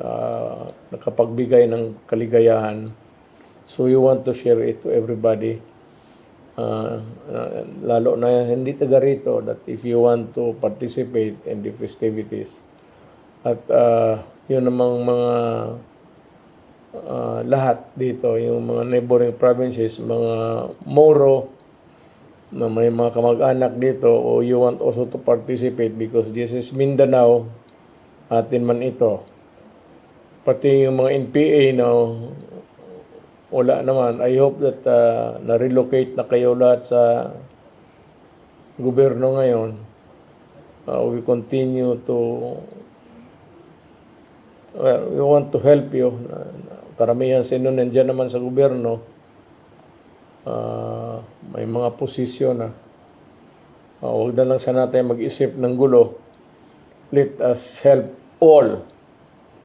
uh, nakapagbigay ng kaligayahan. So we want to share it to everybody. Uh, uh, lalo na hindi taga rito that if you want to participate in the festivities at uh, yun namang mga uh, lahat dito, yung mga neighboring provinces, mga Moro, na may mga kamag-anak dito o you want also to participate because this is Mindanao, atin man ito. Pati yung mga NPA na wala naman. I hope that uh, na-relocate na kayo lahat sa gobyerno ngayon. Uh, we continue to well, we want to help you. Uh, Karamihan sa inyo nandiyan naman sa gobyerno. Ah, may mga posisyon na. Uh, huwag na lang sana tayo mag-isip ng gulo. Let us help all